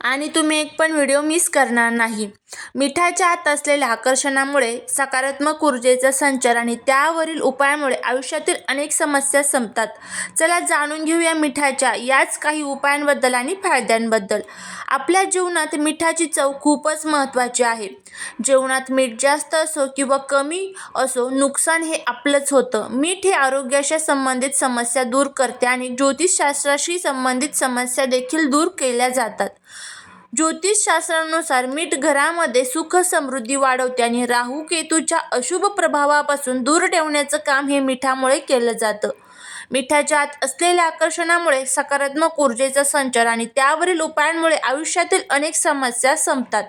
आणि तुम्ही एक पण व्हिडिओ मिस करणार नाही. मिठाच्या आत असलेल्या आकर्षणामुळे सकारात्मक ऊर्जेचा संचार आणि त्यावरील उपायामुळे आयुष्यातील अनेक समस्या संपतात. चला जाणून घेऊया मिठाच्या याच काही उपायांबद्दल आणि फायद्यांबद्दल. आपल्या जीवनात मिठाची चव खूपच महत्त्वाची आहे. जेवणात मीठ जास्त असो किंवा कमी असो नुकसान हे आपलंच होतं. मीठ हे आरोग्याशी संबंधित समस्या दूर करते आणि ज्योतिषशास्त्राशी संबंधित समस्या देखील दूर केल्या जातात. ज्योतिषशास्त्रानुसार मीठ घरामध्ये सुख समृद्धी वाढवते आणि राहू केतूच्या अशुभ प्रभावापासून दूर ठेवण्याचं काम हे मिठामुळे केलं जातं. मिठाच्या आत असलेल्या आकर्षणामुळे सकारात्मक ऊर्जेचा संचार आणि त्यावरील उपायांमुळे आयुष्यातील अनेक समस्या संपतात.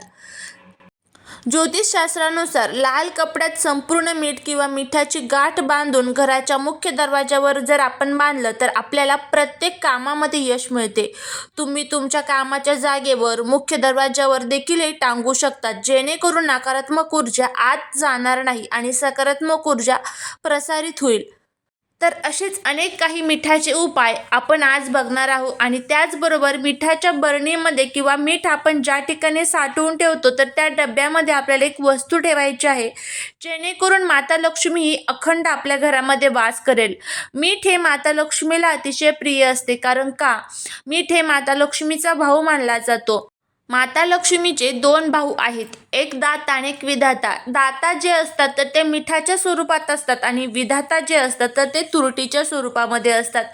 ज्योतिषशास्त्रानुसार लाल कपड्यात संपूर्ण मीठ किंवा मिठाची गाठ बांधून घराच्या मुख्य दरवाजावर जर आपण बांधलं तर आपल्याला प्रत्येक कामामध्ये यश मिळते. तुम्ही तुमच्या कामाच्या जागेवर मुख्य दरवाजावर देखील हे टांगू शकतात जेणेकरून नकारात्मक ऊर्जा आत जाणार नाही आणि सकारात्मक ऊर्जा प्रसारित होईल. तर असेच अनेक काही मिठाचे उपाय आपण आज बघणार आहोत आणि त्याचबरोबर मिठाच्या बरणीमध्ये किंवा मीठ आपण ज्या ठिकाणी साठवून ठेवतो तर त्या डब्यामध्ये आपल्याला एक वस्तू ठेवायची आहे. जेणेकरून माता लक्ष्मी ही अखंड आपल्या घरामध्ये वास करेल. मीठ हे माता लक्ष्मीला अतिशय प्रिय असते कारण का? मीठ हे माता लक्ष्मीचा भाऊ मानला जातो. माता लक्ष्मीचे दोन भाऊ आहेत. एक दाता आणि एक विधाता. दाता जे असतात तर ते मिठाच्या स्वरूपात असतात आणि विधाता जे असतात तर ते तुरटीच्या स्वरूपामध्ये असतात.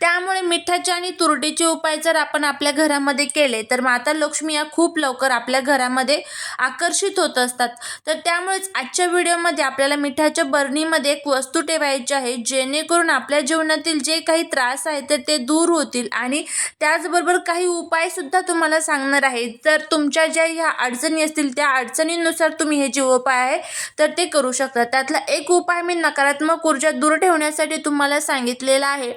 त्यामुळे मिठाचे आणि तुरटीचे उपाय जर आपण आपल्या घरामध्ये केले तर माता लक्ष्मी या खूप लवकर आपल्या घरामध्ये आकर्षित होत असतात. तर त्यामुळेच आजच्या व्हिडिओमध्ये आपल्याला मिठाच्या बरणीमध्ये एक वस्तू ठेवायची आहे जेणेकरून आपल्या जीवनातील जे काही त्रास आहेत तर ते दूर होतील आणि त्याचबरोबर काही उपायसुद्धा तुम्हाला सांगणार आहे. तर तुमच्या ज्या ह्या अडचणी असतील त्या अडचणींनुसार तुम्ही हे जे उपाय आहे तर ते करू शकता. त्यातला एक उपाय मी नकारात्मक ऊर्जा दूर ठेवण्यासाठी तुम्हाला सांगितलेला आहे.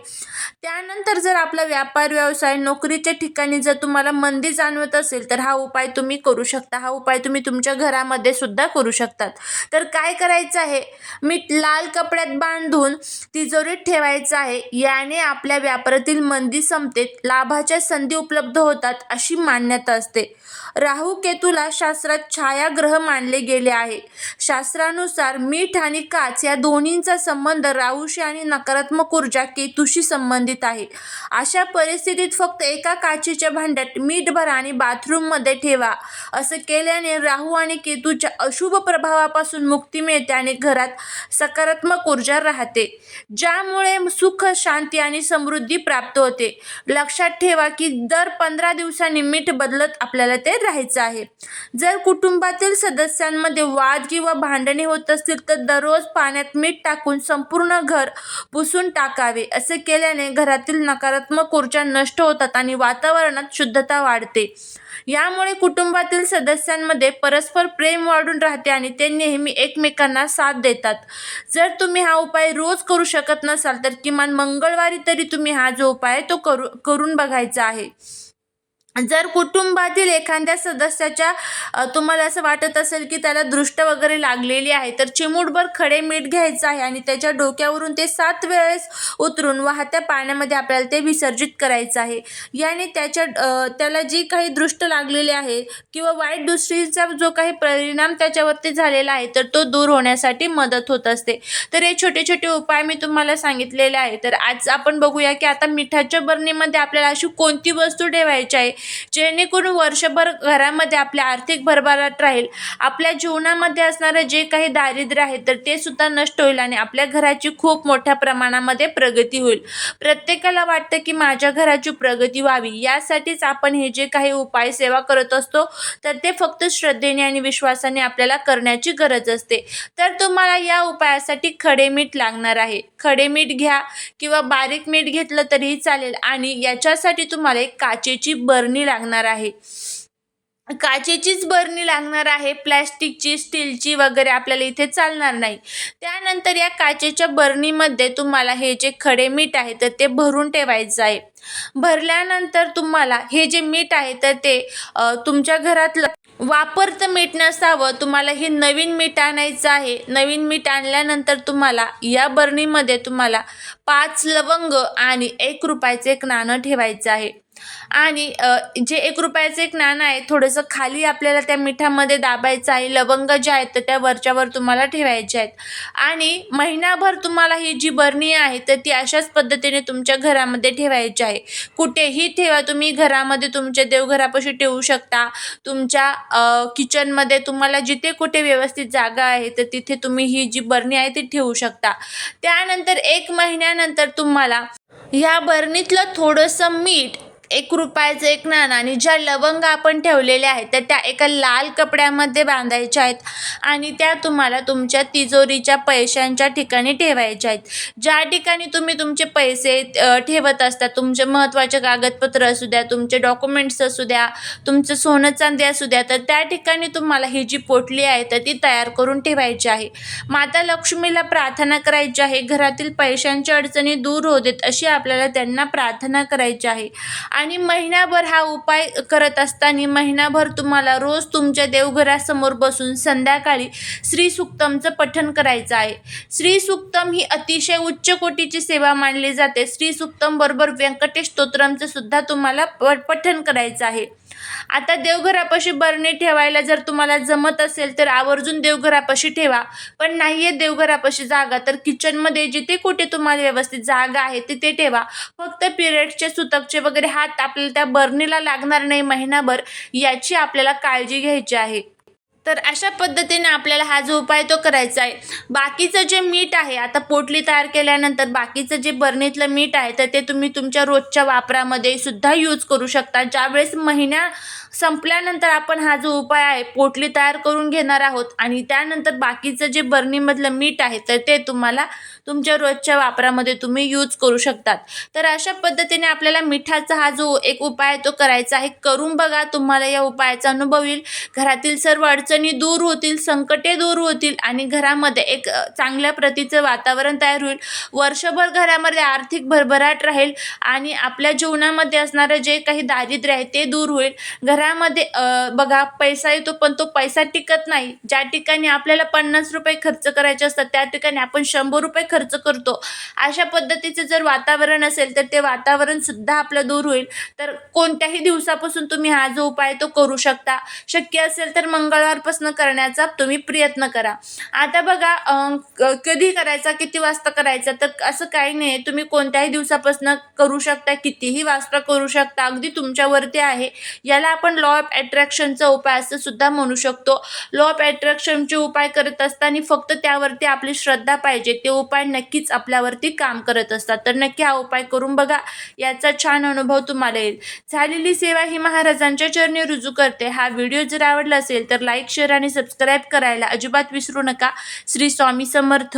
त्यानंतर जर आपला व्यापार व्यवसाय नोकरीच्या ठिकाणी जर तुम्हाला मंदी जाणवत असेल तर हा उपाय तुम्ही करू शकता. हा उपाय तुम्ही तुमच्या घरामध्ये सुद्धा करू शकतात. तर काय करायचं आहे? मीठ लाल कपड्यात बांधून तिजोरीत ठेवायचं आहे. याने आपल्या व्यापारातील मंदी संपते लाभाच्या संधी उपलब्ध होतात अशी मान्यता असते. राहू केतूला शास्त्रात छायाग्रह मानले गेले आहे. शास्त्रानुसार मीठ आणि काच या दोन्हींचा संबंध राहूशी आणि नकारात्मक ऊर्जा केतूशी संबंधित आहे. अशा परिस्थितीत फक्त एका काचेच्या भांड्यात मीठ भरा आणि बाथरूममध्ये ठेवा. असं केल्याने राहू आणि केतूच्या अशुभ प्रभावापासून मुक्ती मिळते आणि घरात सकारात्मक ऊर्जा राहते ज्यामुळे सुख शांती आणि समृद्धी प्राप्त होते. लक्षात ठेवा की दर पंधरा दिवसांनी मीठ बदलत आपल्याला ते राहायचं आहे. जर कुटुंबातील सदस्यांमध्ये वाद किंवा भांडणे होत असतील तर दररोज पाण्यात मीठ टाकून संपूर्ण घर पुसून टाकावे. असे केल्याने घरातील नकारात्मक ऊर्जा नष्ट होतात आणि वातावरणात शुद्धता वाढते. यामुळे कुटुंबातील सदस्यांमध्ये परस्पर प्रेम वाढून राहते आणि ते नेहमी एकमेकांना साथ देतात. जर तुम्ही हा उपाय रोज करू शकत नसाल तर किमान मंगळवारी तरी तुम्ही हा जो उपाय आहे तो करू करून बघायचा आहे. जर कुटुंबातील एखाद्या सदस्याच्या तुम्हाला असं वाटत असेल की त्याला दृष्ट वगैरे लागलेली आहे तर चिमूटभर खडे मीठ घ्यायचं आहे आणि त्याच्या डोक्यावरून ते सात वेळेस उतरून वाहत्या पाण्यामध्ये आपल्याला ते विसर्जित करायचं आहे. याने त्याच्या त्याला जी काही दृष्ट लागलेली आहे किंवा वाईट दृष्टीचा जो काही परिणाम त्याच्यावरती झालेला आहे तर तो दूर होण्यासाठी मदत होत असते. तर हे छोटे छोटे उपाय मी तुम्हाला सांगितलेले आहे. तर आज आपण बघूया की आता मिठाच्या बरणीमध्ये आपल्याला अशी कोणती वस्तू ठेवायची आहे जेणेकरून वर्षभर घरामध्ये आपल्या आर्थिक भरभराट राहील. आपल्या जीवनामध्ये असणारं जे काही दारिद्र्य आहे तर ते सुद्धा नष्ट होईल आणि आपल्या घराची खूप मोठ्या प्रमाणामध्ये प्रगती होईल. प्रत्येकाला वाटतं की माझ्या घराची प्रगती व्हावी. यासाठीच आपण हे जे काही उपाय सेवा करत असतो तर ते फक्त श्रद्धेने आणि विश्वासाने आपल्याला करण्याची गरज असते. तर तुम्हाला या उपायासाठी खडे मीठ लागणार आहे. खडे मीठ घ्या किंवा बारीक मीठ घेतलं तरीही चालेल आणि याच्यासाठी तुम्हाला एक काचेची बरणी लागणार आहे. काचेचीच बरणी लागणार आहे. प्लॅस्टिकची स्टीलची वगैरे आपल्याला इथे चालणार नाही. त्यानंतर या काचेच्या बरणीमध्ये तुम्हाला हे जे खडे मीठ आहे तर ते भरून ठेवायचं आहे. भरल्यानंतर तुम्हाला हे जे मीठ आहे तर ते तुमच्या घरातलं वापरतं मीठ नसावं. तुम्हाला हे नवीन मीठ आणायचं आहे. नवीन मीठ आणल्यानंतर तुम्हाला या बरणीमध्ये तुम्हाला पाच लवंग आणि एक रुपयाचं एक नाणं ठेवायचं आहे. आणि जे एक रुपयाचं एक नाणं आहे थोडंसं खाली आपल्याला त्या मिठामध्ये दाबायचं आहे. लवंग जे आहेत तर त्या वरच्यावर तुम्हाला ठेवायचे आहेत. आणि महिनाभर तुम्हाला ही जी बरणी आहे तर ती अशाच पद्धतीने तुमच्या घरामध्ये ठेवायची आहे. कुठेही ठेवा तुम्ही घरामध्ये तुमच्या देवघरापाशी ठेवू शकता. तुमच्या किचनमध्ये तुम्हाला जिथे कुठे व्यवस्थित जागा आहे तर तिथे तुम्ही ही जी बरणी आहे ती ठेवू शकता. त्यानंतर एक महिन्यानंतर तुम्हाला ह्या बरणीतलं थोडंसं मीठ एक रुपयाचं एक नाणं आणि ज्या लवंग आपण ठेवलेल्या आहेत तर त्या एका लाल कपड्यामध्ये बांधायच्या आहेत आणि त्या तुम्हाला तुमच्या तिजोरीच्या पैशांच्या ठिकाणी ठेवायच्या आहेत. ज्या ठिकाणी तुम्ही तुमचे पैसे ठेवत असता तुमचे महत्त्वाचे कागदपत्र असू द्या तुमचे डॉक्युमेंट्स असू द्या तुमचं सोनं चांदी असू द्या तर त्या ठिकाणी तुम्हाला ही जी पोटली आहे तर ती तयार करून ठेवायची आहे. माता लक्ष्मीला प्रार्थना करायची आहे घरातील पैशांच्या अडचणी दूर होऊ देत अशी आपल्याला त्यांना प्रार्थना करायची आहे. आणि महिनाभर हा उपाय करत असताना महिनाभर तुम्हाला रोज तुमच्या देवघरासमोर बसून संध्याकाळी श्री सुक्तमचं पठण करायचं आहे. श्री सुक्तम ही अतिशय उच्च कोटीची सेवा मानली जाते. श्री सुक्तम बरोबर व्यंकटेश स्तोत्रमचं सुद्धा तुम्हाला प पठण करायचं आहे. आता देवघरापाशी बरणी ठेवायला जर तुम्हाला जमत असेल तर आवर्जून देवघरापाशी ठेवा. पण नाही आहे देवघरापाशी जागा तर किचनमध्ये जिथे कुठे तुम्हाला व्यवस्थित जागा आहे तिथे ठेवा. फक्त पिरियड्सचे सुतकचे वगैरे हात आपल्याला त्या बरणीला लागणार नाही महिनाभर याची आपल्याला काळजी घ्यायची आहे. तर अशा पद्धतीने आपल्याला हा जो उपाय तो करायचा आहे. बाकीचं जे मीठ आहे आता पोटली तयार केल्यानंतर बाकीचं जे बरणीतलं मीठ आहे तर ते तुम्ही तुमच्या रोजच्या वापरामध्ये सुद्धा यूज करू शकता. ज्यावेळेस महिन्या संपल्यानंतर आपण हा जो उपाय आहे पोटली तयार करून घेणार आहोत आणि त्यानंतर बाकीचं जे बर्नीमधलं मीठ आहे तर ते तुम्हाला तुमच्या रोजच्या वापरामध्ये तुम्ही यूज करू शकतात. तर अशा पद्धतीने आपल्याला मिठाचा हा जो एक उपाय आहे तो करायचा आहे. करून बघा तुम्हाला या उपायाचा अनुभव येईल. घरातील सर्व अडचणी दूर होतील संकटे दूर होतील आणि घरामध्ये एक चांगल्या प्रतीचं वातावरण तयार होईल. वर्षभर घरामध्ये आर्थिक भरभराट राहील आणि आपल्या जीवनामध्ये असणारं जे काही दारिद्र्य आहे ते दूर होईल. घरामध्ये बघा पैसा येतो पण तो पैसा टिकत नाही. ज्या ठिकाणी आपल्याला पन्नास रुपये खर्च करायचे असतात त्या ठिकाणी आपण शंभर रुपये खर्च करतो. अशा पद्धतीचं जर वातावरण असेल तर ते वातावरण सुद्धा आपलं दूर होईल. तर कोणत्याही दिवसापासून तुम्ही हा जो उपाय तो करू शकता. शक्य असेल तर मंगळवारपासून करण्याचा तुम्ही प्रयत्न करा. आता बघा क- कधी करायचा किती वाजता करायचा तर असं काही नाही. तुम्ही कोणत्याही दिवसापासून करू शकता कितीही वाजता करू शकता. अगदी तुमच्यावरती आहे. याला आपण आपण लॉ ऑफ अट्रॅक्शनचा उपाय असं सुद्धा म्हणू शकतो. लॉ ऑफ अट्रॅक्शनचे उपाय करत असताना फक्त त्यावरती आपली श्रद्धा पाहिजे. ते उपाय नक्कीच आपल्यावरती काम करत असतात. तर नक्की हा उपाय करून बघा. याचा छान अनुभव तुम्हाला येईल. झालेली सेवा ही महाराजांच्या चरणी रुजू करते. हा व्हिडिओ जर आवडला असेल तर लाईक शेअर आणि सबस्क्राईब करायला अजिबात विसरू नका. श्री स्वामी समर्थ.